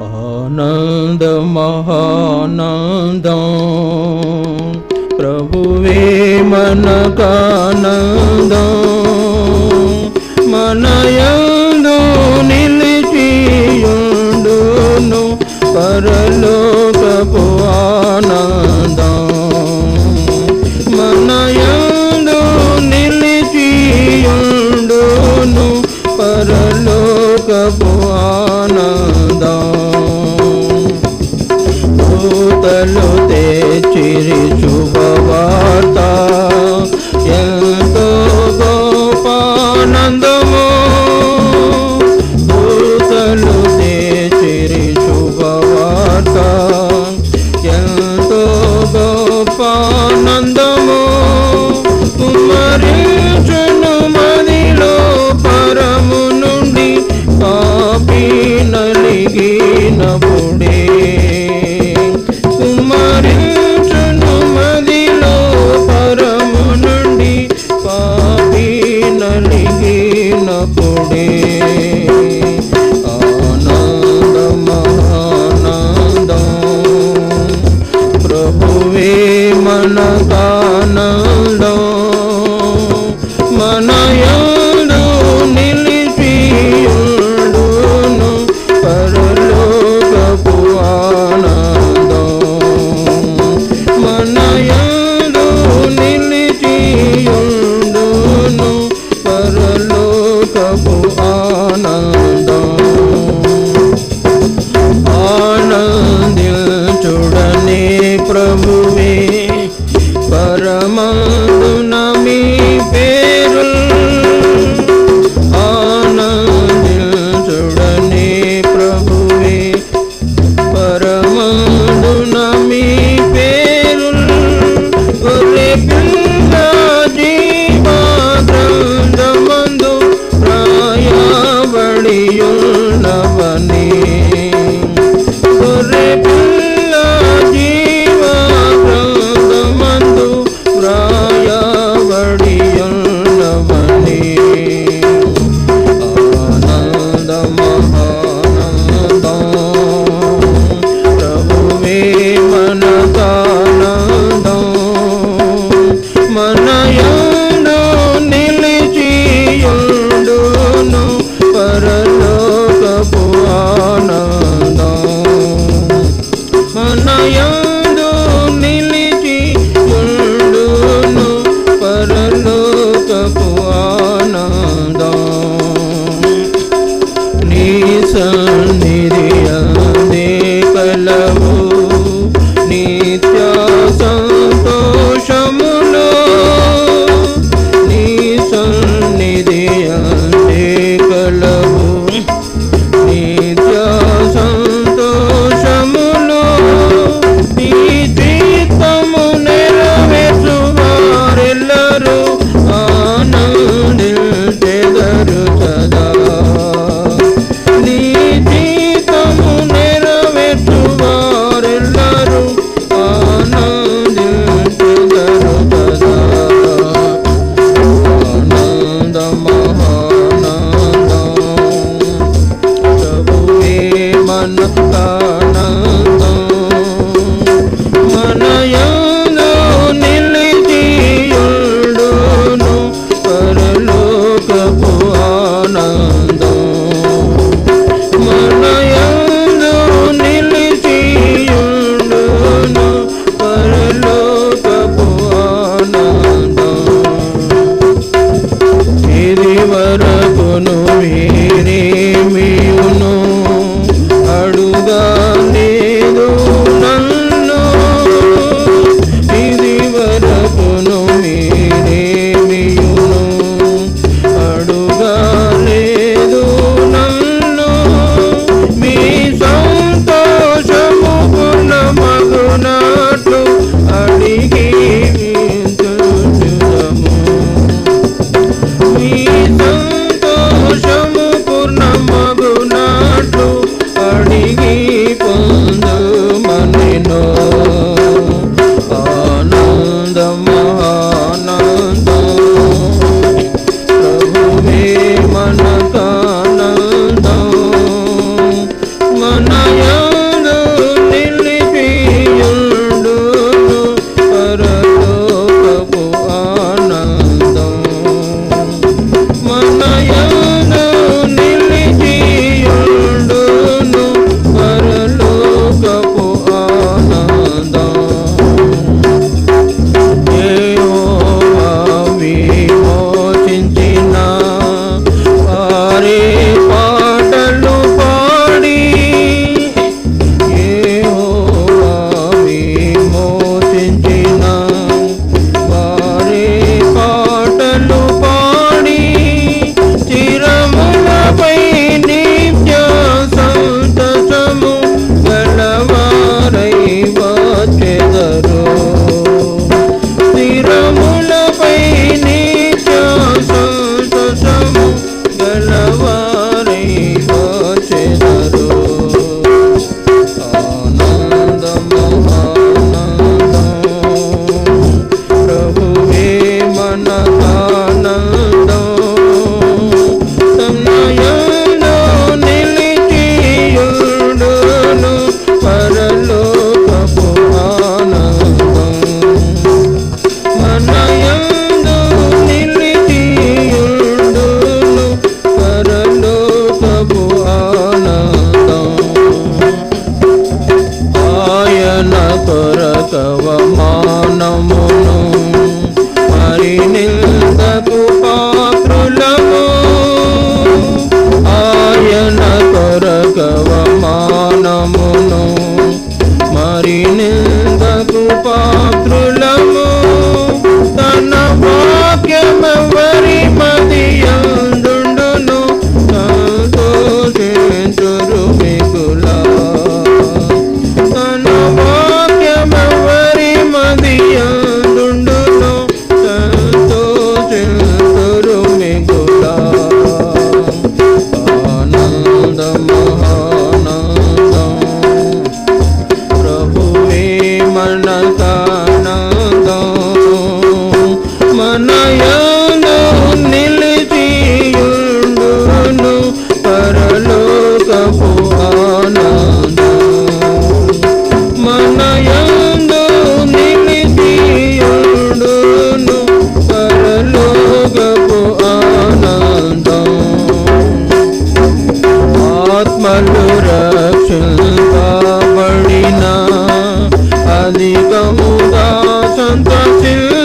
ఆనంద మహానందం ప్రభువే మనకానందం మనయందు నిలిచియుండును పరలోకపు ಶ್ರೀ അറിയുന്ന దొరుకును రక్షింపబడిన అధికముగా